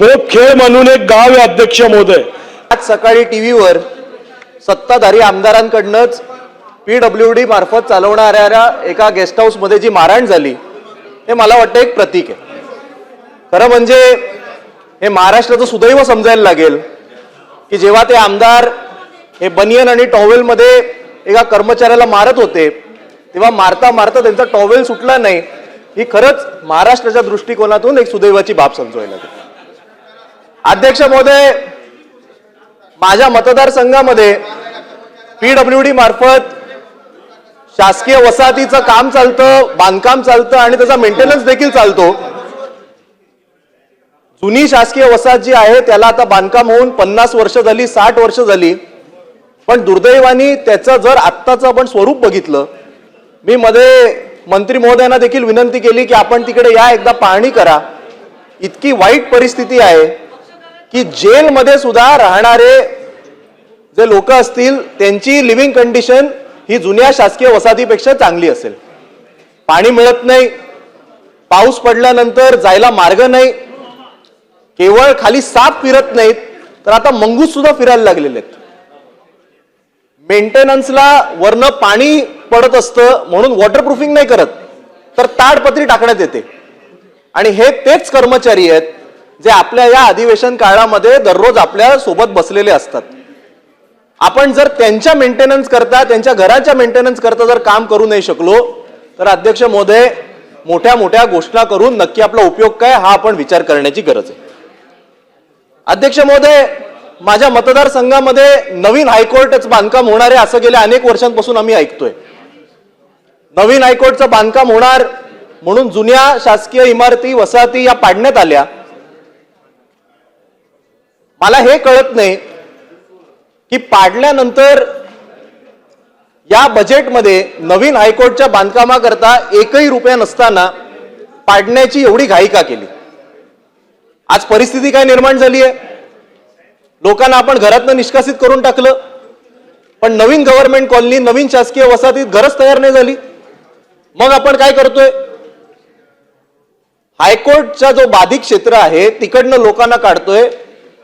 बोध खेळ म्हणून एक गाव आहे अध्यक्ष महोदय. आज सकाळी टी व्हीवर सत्ताधारी आमदारांकडनंच पी डब्ल्यू डी मार्फत चालवणाऱ्या एका गेस्ट हाऊसमध्ये जी मारहाण झाली हे मला वाटतं एक प्रतीक आहे. खरं म्हणजे हे महाराष्ट्राचं सुदैव समजायला लागेल की जेव्हा ते आमदार हे बनियन आणि टॉवेलमध्ये एका कर्मचाऱ्याला मारत होते तेव्हा मारता मारता त्यांचा टॉवेल सुटला नाही ही खरंच महाराष्ट्राच्या दृष्टिकोनातून एक सुदैवाची बाब समजवायला लागेल. अध्यक्ष महोदय माझ्या मतदारसंघामध्ये पीडब्ल्यू डी मार्फत शासकीय वसाहतीचं काम चालतं बांधकाम चालतं आणि त्याचा मेंटेनन्स देखील चालतो. जुनी शासकीय वसाहत जी आहे त्याला आता बांधकाम होऊन पन्नास वर्ष झाली साठ वर्ष झाली. पण दुर्दैवाने त्याचं जर आत्ताचं आपण स्वरूप बघितलं मी मध्ये मंत्री महोदयांना देखील विनंती केली की आपण तिकडे या एकदा पाहणी करा. इतकी वाईट परिस्थिती आहे. की जेलमध्ये सुद्धा राहणारे जे लोक असतील त्यांची लिव्हिंग कंडिशन ही जुन्या शासकीय वसाहतीपेक्षा चांगली असेल. पाणी मिळत नाही पाऊस पडल्यानंतर जायला मार्ग नाही केवळ खाली साप फिरत नाहीत तर आता मंगूस सुद्धा फिरायला लागलेले आहेत. मेंटेनन्सला वरनं पाणी पडत असतं म्हणून वॉटरप्रूफिंग नाही करत तर ताडपत्री टाकण्यात येते. आणि हे तेच कर्मचारी आहेत जे आपल्या या अधिवेशन काळामध्ये दररोज आपल्यासोबत बसलेले असतात. आपण जर त्यांच्या मेंटेनन्स करता त्यांच्या घराच्या मेंटेनन्स करता जर काम करू नाही शकलो तर अध्यक्ष मोदे मोठ्या मोठ्या घोषणा करून नक्की आपला उपयोग काय हा आपण विचार करण्याची गरज आहे. अध्यक्ष महोदय माझ्या मतदारसंघामध्ये नवीन हायकोर्टच बांधकाम होणार आहे असं गेल्या अनेक वर्षांपासून आम्ही ऐकतोय. नवीन हायकोर्टचं बांधकाम होणार म्हणून जुन्या शासकीय इमारती वसाहती या पाडण्यात आल्या. मला हे कळत नाही की पाडल्यानंतर या बजेटमध्ये नवीन हायकोर्टच्या बांधकामाकरता एकही रुपया नसताना पाडण्याची एवढी घाई का केली? आज परिस्थिती काय निर्माण झाली आहे लोकांना आपण घरातनं निष्कासित करून टाकलं पण नवीन गव्हर्नमेंट कॉलनी नवीन शासकीय वसाहतीत घरच तयार नाही झाली. मग आपण काय करतोय? हायकोर्टचा जो बाधित क्षेत्र आहे तिकडनं लोकांना काढतोय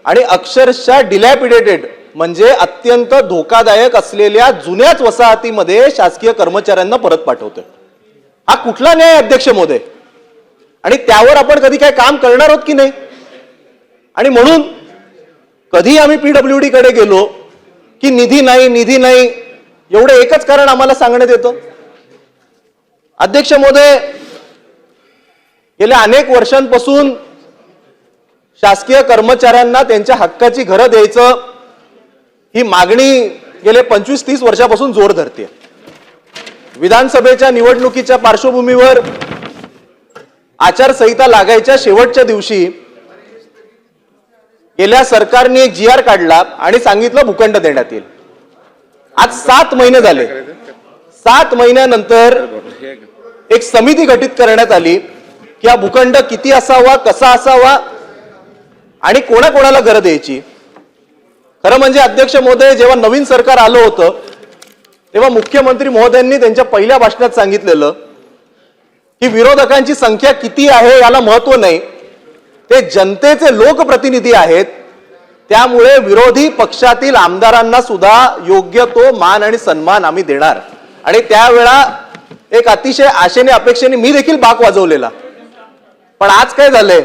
आणि अक्षरशः डिलॅपिडेटेड म्हणजे अत्यंत धोकादायक असलेल्या जुन्याच वसाहतीमध्ये शासकीय कर्मचाऱ्यांना परत पाठवतोय. हा कुठला न्याय अध्यक्ष मोदय आणि त्यावर आपण कधी काय काम करणार आहोत की नाही? आणि म्हणून कधी आम्ही पीडब्ल्यू डी कडे गेलो की निधी नाही निधी नाही एवढं एकच कारण आम्हाला सांगण्यात येतं? अध्यक्ष मोदे गेल्या अनेक वर्षांपासून शासकीय कर्मचाऱ्यांना त्यांच्या हक्काची घरं द्यायचं ही मागणी गेले पंचवीस तीस वर्षापासून जोर धरते. विधानसभेच्या निवडणुकीच्या पार्श्वभूमीवर आचारसंहिता लागायच्या शेवटच्या दिवशी गेल्या सरकारने एक जी आर काढला आणि सांगितलं भूखंड देण्यात येईल. आज सात महिने झाले. सात महिन्यानंतर एक समिती गठीत करण्यात आली की हा भूखंड किती असावा कसा असावा आणि कोणाकोणाला घरं द्यायची? खरं म्हणजे अध्यक्ष महोदय जेव्हा नवीन सरकार आलं होतं तेव्हा मुख्यमंत्री महोदयांनी त्यांच्या पहिल्या भाषणात सांगितलेलं की विरोधकांची संख्या किती आहे याला महत्त्व नाही. ते जनतेचे लोकप्रतिनिधी आहेत. त्यामुळे विरोधी पक्षातील आमदारांना सुद्धा योग्य तो मान आणि सन्मान आम्ही देणार. आणि त्यावेळा एक अतिशय आशेने अपेक्षेने मी देखील बाक वाजवलेला. पण आज काय झालंय?